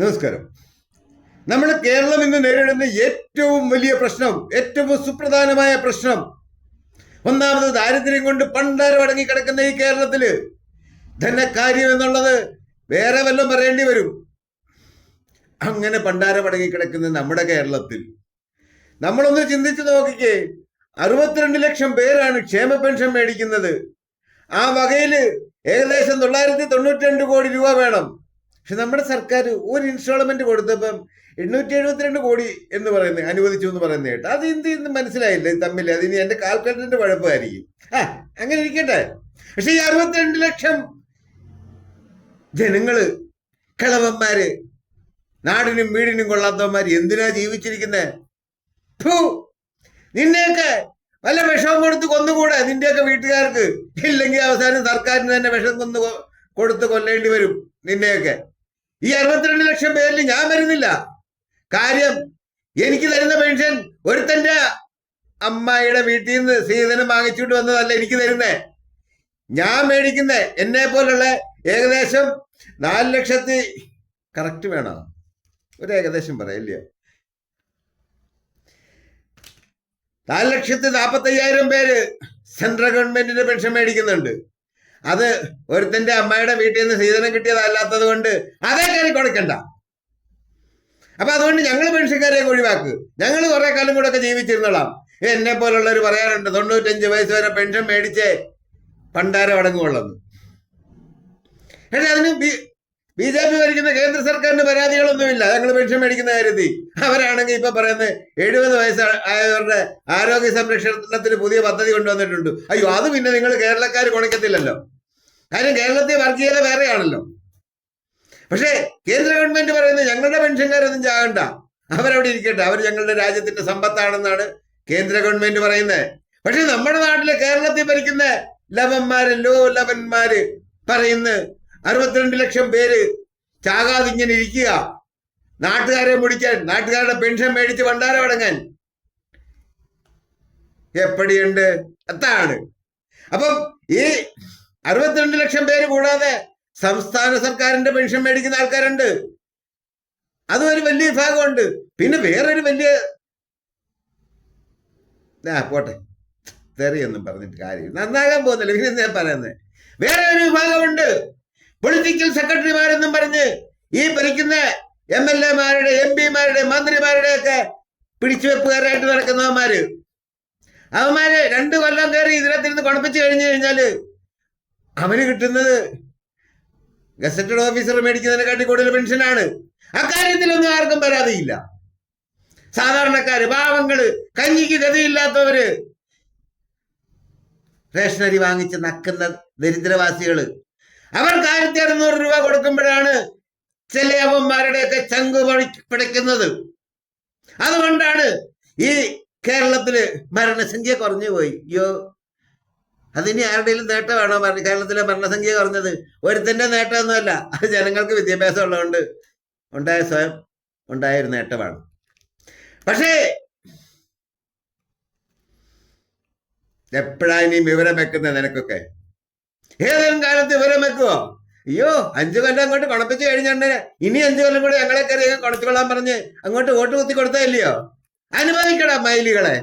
നമസ്കാരം. നമ്മൾ കേരളം ഇന്ന് നേരിടുന്ന ഏറ്റവും വലിയ പ്രശ്നം ഏറ്റവും സുപ്രധാനമായ പ്രശ്നം ഒന്നാമത് ദാരിദ്ര്യം കൊണ്ട് പണ്ടാരം അടങ്ങി കിടക്കുന്ന ഈ കേരളത്തിൽ ധനകാര്യം എന്നുള്ളത് വേറെ വല്ലതും പറയേണ്ടി വരും. അങ്ങനെ പണ്ടാരം അടങ്ങി കിടക്കുന്ന നമ്മുടെ കേരളത്തിൽ നമ്മളൊന്ന് ചിന്തിച്ചു നോക്കിക്കേ അറുപത്തിരണ്ട് ലക്ഷം പേരാണ് ക്ഷേമ പെൻഷൻ മേടിക്കുന്നത്. ആ വകയിൽ ഏകദേശം തൊള്ളായിരത്തി തൊണ്ണൂറ്റി രണ്ട് കോടി രൂപ വേണം. പക്ഷെ നമ്മുടെ സർക്കാർ ഒരു ഇൻസ്റ്റാൾമെന്റ് കൊടുത്തപ്പം എണ്ണൂറ്റി എഴുപത്തിരണ്ട് കോടി എന്ന് പറയുന്നത് അനുവദിച്ചു എന്ന് പറയുന്നത് കേട്ടോ. അത് എന്ത് ഇന്ന് മനസ്സിലായില്ല തമ്മിൽ. അതിന് എന്റെ കാൽക്കുലേറ്ററിന്റെ കുഴപ്പമായിരിക്കും. ആ അങ്ങനെ ഇരിക്കട്ടെ. പക്ഷെ ഈ അറുപത്തിരണ്ട് ലക്ഷം ജനങ്ങൾ കളവന്മാര് നാടിനും വീടിനും കൊള്ളാത്തവന്മാര് എന്തിനാ ജീവിച്ചിരിക്കുന്നേ? ഭൂ നിന്നെയൊക്കെ വല്ല വിഷം കൊടുത്ത് കൊന്നുകൂടെ നിന്റെയൊക്കെ വീട്ടുകാർക്ക്? ഇല്ലെങ്കിൽ അവസാനം സർക്കാരിന് തന്നെ വിഷം കൊന്ന് കൊടുത്ത് കൊല്ലേണ്ടി വരും നിന്നെയൊക്കെ. ഈ അറുപത്തിരണ്ട് ലക്ഷം പേരിൽ ഞാൻ വരുന്നില്ല. കാര്യം എനിക്ക് തരുന്ന പെൻഷൻ ഒരുത്തന്റെ അമ്മായിയുടെ വീട്ടിൽ നിന്ന് സ്ത്രീധനം വാങ്ങിച്ചുകൊണ്ട് വന്നതല്ല എനിക്ക് തരുന്നേ. ഞാൻ മേടിക്കുന്ന. എന്നെ പോലുള്ള ഏകദേശം നാല് ലക്ഷത്തി കറക്റ്റ് വേണോ? ഒരു ഏകദേശം പറയില്ലയോ നാല് ലക്ഷത്തി നാൽപ്പത്തി അയ്യായിരം പേര് സെൻട്രൽ ഗവൺമെന്റിന്റെ പെൻഷൻ മേടിക്കുന്നുണ്ട്. അത് ഒരുത്തന്റെ അമ്മയുടെ വീട്ടിൽ നിന്ന് സീതനം കിട്ടിയതല്ലാത്തത് കൊണ്ട് അതേ കയറി കൊടുക്കണ്ട. അപ്പൊ അതുകൊണ്ട് ഞങ്ങൾ പെൻഷൻകാരെ ഒഴിവാക്ക്. ഞങ്ങൾ കുറെ കാലം കൂടെ ഒക്കെ ജീവിച്ചിരുന്നോളാം. എന്നെ പോലുള്ളവർ പറയാറുണ്ട് തൊണ്ണൂറ്റഞ്ച് വയസ്സ് വരെ പെൻഷൻ മേടിച്ച് പണ്ടാരം അടങ്ങുകൊള്ളുന്നു പക്ഷെ അതിന് ബി ജെ പി ഭരിക്കുന്ന കേന്ദ്ര സർക്കാരിന് പരാതികളൊന്നുമില്ല. ഞങ്ങൾ പെൻഷൻ മേടിക്കുന്ന കാര്യത്തിൽ. അവരാണെങ്കിൽ ഇപ്പൊ പറയുന്നത് എഴുപത് വയസ്സ് ആയവരുടെ ആരോഗ്യ സംരക്ഷണത്തിന് പുതിയ പദ്ധതി കൊണ്ടുവന്നിട്ടുണ്ട്. അയ്യോ അത് പിന്നെ നിങ്ങൾ കേരളക്കാർ കുണക്കത്തില്ലല്ലോ കാര്യം കേരളത്തിൽ വർഗീയത വേറെയാണല്ലോ. പക്ഷേ കേന്ദ്ര ഗവൺമെന്റ് പറയുന്നത് ഞങ്ങളുടെ പെൻഷൻകാരൊന്നും ചാകണ്ട. അവരവിടെ ഇരിക്കട്ടെ. അവർ ഞങ്ങളുടെ രാജ്യത്തിന്റെ സമ്പത്താണെന്നാണ് കേന്ദ്ര ഗവൺമെന്റ് പറയുന്നത്. പക്ഷെ നമ്മുടെ നാട്ടിലെ കേരളത്തിൽ ഭരിക്കുന്ന ലവന്മാര് ലോ ലവന്മാര് പറയുന്ന അറുപത്തിരണ്ട് ലക്ഷം പേര് ചാകാതെ ഇങ്ങനെ ഇരിക്കുക. നാട്ടുകാരെ മുടിക്കാൻ നാട്ടുകാരുടെ പെൻഷൻ മേടിച്ച് ഭണ്ഡാരം അടങ്ങാൻ. എപ്പടിയുണ്ട്? അതാണ്. അപ്പം ഈ അറുപത്തിരണ്ട് ലക്ഷം പേര് കൂടാതെ സംസ്ഥാന സർക്കാരിന്റെ പെൻഷൻ മേടിക്കുന്ന ആൾക്കാരുണ്ട്. അതും ഒരു വലിയ വിഭാഗമുണ്ട്. പിന്നെ വേറൊരു വലിയ ആ പോട്ടെ. തെറിയൊന്നും പറഞ്ഞിട്ട് കാര്യം നന്നാകാൻ പോകുന്നില്ല. പിന്നെ ഞാൻ പറയുന്നത് വേറെ ഒരു വിഭാഗമുണ്ട്. പൊളിറ്റിക്കൽ സെക്രട്ടറിമാരെന്നും പറഞ്ഞ് ഈ ഭരിക്കുന്ന എം എൽ എമാരുടെ എം പിമാരുടെ മന്ത്രിമാരുടെ ഒക്കെ പിടിച്ചുവെപ്പുകാരായിട്ട് നടക്കുന്നവന്മാര് അവന്മാര് രണ്ടു കൊല്ലം കയറി ഇതിനകത്തിരുന്ന് കുണപ്പിച്ചു കഴിഞ്ഞു കഴിഞ്ഞാൽ അവന് കിട്ടുന്നത് ഗസറ്റഡ് ഓഫീസർ മേടിക്കുന്നതിനെക്കാട്ടി കൂടുതൽ പെൻഷനാണ്. അക്കാര്യത്തിലൊന്നും ആർക്കും പരാതിയില്ല. സാധാരണക്കാര് പാവങ്ങൾ കഞ്ഞിക്ക് ഗതിയില്ലാത്തവര് റേഷനരി വാങ്ങിച്ച് നക്കുന്ന ദരിദ്രവാസികൾ. അവർക്ക് ആയിരത്തി അറുന്നൂറ് രൂപ കൊടുക്കുമ്പോഴാണ് ചില അവന്മാരുടെയൊക്കെ ചങ്ക് പിടയ്ക്കുന്നത് അതുകൊണ്ടാണ് ഈ കേരളത്തിൽ മരണസംഖ്യ കുറഞ്ഞു പോയി. അയ്യോ അതിനി ആരുടെയും നേട്ടമാണോ കേരളത്തിലെ മരണസംഖ്യ കുറഞ്ഞത് ഒരുത്തന്റെ നേട്ടമൊന്നുമല്ല അത് ജനങ്ങൾക്ക് വിദ്യാഭ്യാസം ഉള്ളതുകൊണ്ട് ഉണ്ടായ സ്വയം ഉണ്ടായ ഒരു നേട്ടമാണ്. പക്ഷേ എപ്പോഴാണ് ഇനി വിവരം വെക്കുന്നത് നിനക്കൊക്കെ? ഏതെങ്കിലും കാലത്ത് വിവരം വെക്കുവോ? അയ്യോ അഞ്ചു കൊല്ലം അങ്ങോട്ട് കുണപ്പിച്ച് കഴിഞ്ഞോണ്ട് ഇനി അഞ്ചു കൊല്ലം കൂടെ ഞങ്ങളെ കയറി കുണച്ചുകൊള്ളാൻ പറഞ്ഞ് അങ്ങോട്ട് വോട്ട് കുത്തി കൊടുത്തല്ലയോ അനുവദിക്കടാ മയിലുകളെ.